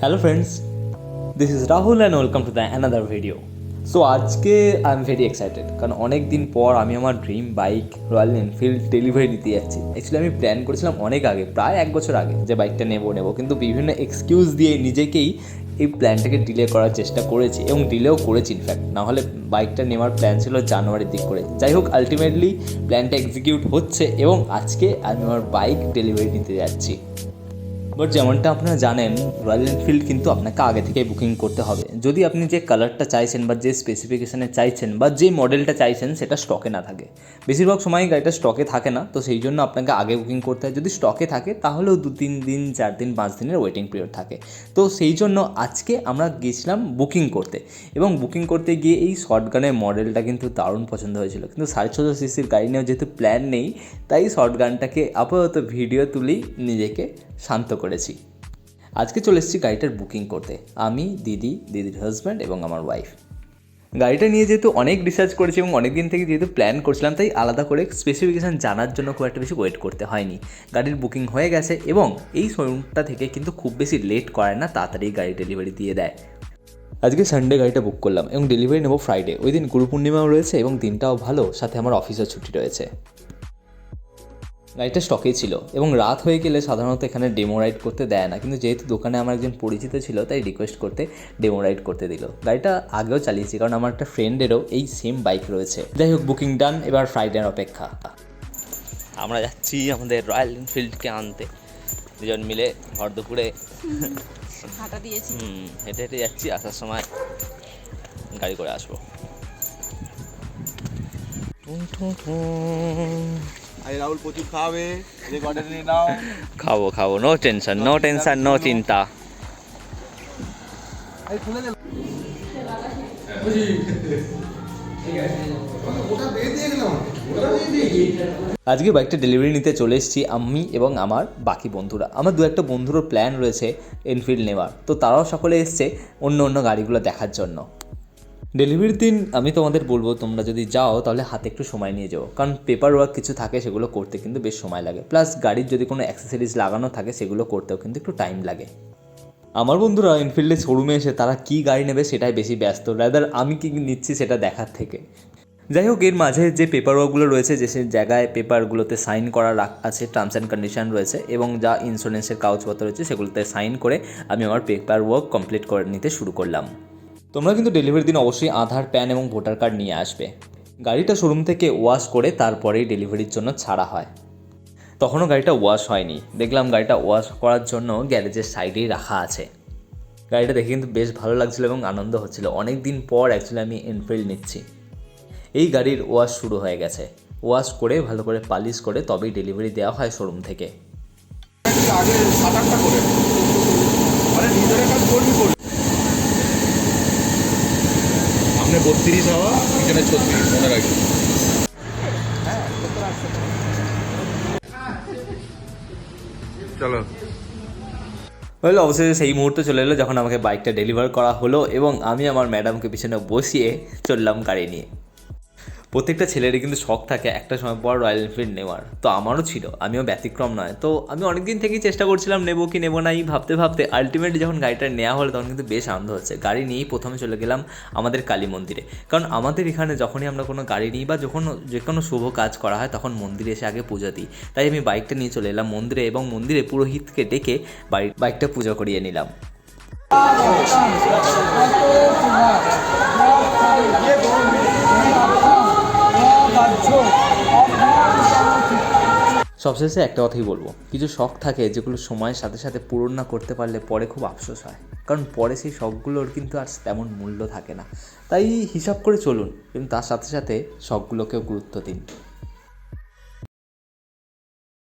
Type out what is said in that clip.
Hello friends this is Rahul and welcome to the another video so আজকে I am very excited কারণ অনেক দিন পর আমি আমার dream bike Royal Enfield delivery দিতে যাচ্ছি। অ্যাকচুয়ালি আমি প্ল্যান করেছিলাম অনেক আগে, প্রায় এক বছর আগে যে বাইকটা নেব নেব। কিন্তু বিভিন্ন এক্সকিউজ দিয়ে নিজেকেই এই প্ল্যানটাকে ডিলে করার চেষ্টা করেছি এবং ডিলেও করেছি ইনফ্যাক্ট নাহলে বাইকটা নেওয়ার প্ল্যান ছিল জানুয়ারির দিক করে। যাই হোক আলটিমেটলি প্ল্যানটা এক্সিকিউট হচ্ছে এবং আজকে আমি আমার বাইক ডেলিভারি নিতে যাচ্ছি। বাট যেমনটা আপনারা জানেন রয়্যাল এনফিল্ড কিন্তু আপনাকে আগে থেকে বুকিং করতে হবে। যদি আপনি যে কালারটা চাইছেন বা যে স্পেসিফিকেশানে চাইছেন বা যে মডেলটা চাইছেন, সেটা স্টকে না থাকে। বেশিরভাগ সময় গাড়িটা স্টকে থাকে না, তো সেই জন্য আপনাকে আগে বুকিং করতে হয়। যদি স্টকে থাকে, তাহলেও দু তিন দিন, চার দিন, পাঁচ দিনের ওয়েটিং পিরিয়ড থাকে। তো সেই জন্য আজকে আমরা গেছিলাম বুকিং করতে। এবং বুকিং করতে গিয়ে এই শর্টগানের মডেলটা কিন্তু দারুণ পছন্দ হয়েছিল। কিন্তু সাড়ে ছশো সিসির গাড়ি নিয়েও যেহেতু প্ল্যান নেই, তাই শর্টগানটাকে আপাতত ভিডিও তুলেই নিজেকে শান্ত করেছি। আজকে চলে এসেছি গাড়িটার বুকিং করতে। আমি, দিদি, দিদির হাজব্যান্ড এবং আমার ওয়াইফ গাড়িটা নিয়ে যেহেতু অনেক রিসার্চ করেছি এবং অনেক দিন থেকে যেহেতু প্ল্যান করছিলাম, তাই আলাদা করে স্পেসিফিকেশান জানার জন্য খুব একটা বেশি ওয়েট করতে হয়নি। গাড়ির বুকিং হয়ে গেছে এবং এই শোরুমটা থেকে কিন্তু খুব বেশি লেট করে না, তাড়াতাড়ি গাড়ি ডেলিভারি দিয়ে দেয়। আজকে সানডে গাড়িটা বুক করলাম এবং ডেলিভারি নেব ফ্রাইডে ওই দিন গুরু পূর্ণিমাও রয়েছে এবং দিনটাও ভালো, সাথে আমার অফিসের ছুটি রয়েছে। গাড়িটা স্টকেই ছিল। এবং রাত হয়ে গেলে সাধারণত এখানে ডেমো রাইড করতে দেয় না। কিন্তু যেহেতু দোকানে আমার একজন পরিচিত ছিল তাই রিকোয়েস্ট করতে ডেমো রাইড করতে দিল। গাড়িটা আগেও চালিয়েছি কারণ আমার একটা ফ্রেন্ডেরও এই সেম বাইক রয়েছে। যাই হোক বুকিং ডান এবার ফ্রাইডের অপেক্ষা। আমরা যাচ্ছি আমাদের রয়্যাল এনফিল্ডকে আনতে। দুজন মিলে ঘর দুপুরে। হাঁটা দিয়েছি। হুম, হেঁটে হেঁটে যাচ্ছি আসার সময় গাড়ি করে আসব। টুং টুং টুং। আই রাহুল প্রচুর রেকর্ডে নিয়ে নাও। খাব খাব। No tension no tension no চিন্তা। আজকে বাইকটা ডেলিভারি নিতে চলে এসেছি আমি এবং আমার বাকি বন্ধুরা। আমার দু একটা বন্ধুরও প্ল্যান রয়েছে এনফিল্ড নেওয়ার। তো তারাও সকলে এসছে অন্য অন্য গাড়িগুলো দেখার জন্য। ডেলিভারির দিন আমি তোমাদের বলব, তোমরা যদি যাও তাহলে হাতে একটু সময় নিয়ে যাও। কারণ পেপার ওয়ার্ক কিছু থাকে সেগুলো করতে কিন্তু বেশ সময় লাগে। প্লাস গাড়ির যদি কোনো অ্যাক্সেসরিজ লাগানো থাকে সেগুলো করতেও কিন্তু একটু টাইম লাগে। আমার বন্ধুরা এনফিল্ডের শোরুমে এসে তারা কী গাড়ি নেবে সেটাই বেশি ব্যস্ত। রাদার আমি কী নিচ্ছি সেটা দেখার থেকে। যাই হোক, এর মাঝে যে পেপার ওয়ার্কগুলো রয়েছে, যে জায়গায় পেপারগুলোতে সাইন করা আছে টার্মস অ্যান্ড কন্ডিশন রয়েছে এবং যা ইন্স্যুরেন্সের কাগজপত্র রয়েছে সেগুলোতে সাইন করে আমি আমার পেপার ওয়ার্ক কমপ্লিট করে নিতে শুরু করলাম। তোমরা কিন্তু ডেলিভারির দিন অবশ্যই আধার প্যান এবং ভোটার কার্ড নিয়ে আসবে। গাড়িটা শোরুম থেকে ওয়াশ করে তারপরেই ডেলিভারির জন্য ছাড়া হয়। তখনও গাড়িটা ওয়াশ হয়নি। দেখলাম গাড়িটা ওয়াশ করার জন্য গ্যারেজের সাইডেই রাখা আছে। গাড়িটা দেখে কিন্তু বেশ ভালো লাগছিল এবং আনন্দ হচ্ছিল। অনেক দিন পর অ্যাকচুয়ালি আমি এনফিল্ড নিচ্ছি। এই গাড়ির ওয়াশ শুরু হয়ে গেছে। ওয়াশ করে, ভালো করে পালিশ করে তবেই ডেলিভারি দেওয়া হয় শোরুম থেকে করবি সামনে বত্রিশ হওয়া, পিছনে ছত্রিশ, মনে রাখি চলো। হলো অবশ্যই সেই মুহূর্তে চলে এলো যখন আমাকে বাইকটা ডেলিভার করা হলো এবং আমি আমার ম্যাডামকে পিছনে বসিয়ে চললাম গাড়ি নিয়ে। প্রত্যেকটা ছেলেরই কিন্তু শখ থাকে একটা সময় পর রয়্যাল এনফিল্ড নেওয়ার। তো আমারও ছিল, আমিও ব্যতিক্রম নয়। তো আমি অনেক দিন থেকেই চেষ্টা করছিলাম, নেব কি নেব না, এই ভাবতে ভাবতে আলটিমেটলি যখন গাড়িটা নেওয়া হলো তখন কিন্তু বেশ আনন্দ হচ্ছে। গাড়ি নিয়েই প্রথমে চলে গেলাম আমাদের কালী মন্দিরে। কারণ আমাদের এখানে যখনই আমরা কোনো গাড়ি নিই বা যখন যে কোনো শুভ কাজ করা হয় তখন মন্দিরে এসে আগে পুজো দিই। তাই আমি বাইকটা নিয়ে চলে এলাম মন্দিরে এবং মন্দিরে পুরোহিতকে ডেকে বাইকটা পুজো করিয়ে নিলাম। সবশেষে একটা কথাই বলব। কিছু শখ থাকে যেগুলো সময়ের সাথে সাথে পূরণ না করতে পারলে পরে খুব আফসোস হয়। কারণ পরে সেই শখগুলোর কিন্তু আর তেমন মূল্য থাকে না। তাই হিসাব করে চলুন, কিন্তু তার সাথে সাথে শখগুলোকেও গুরুত্ব দিন।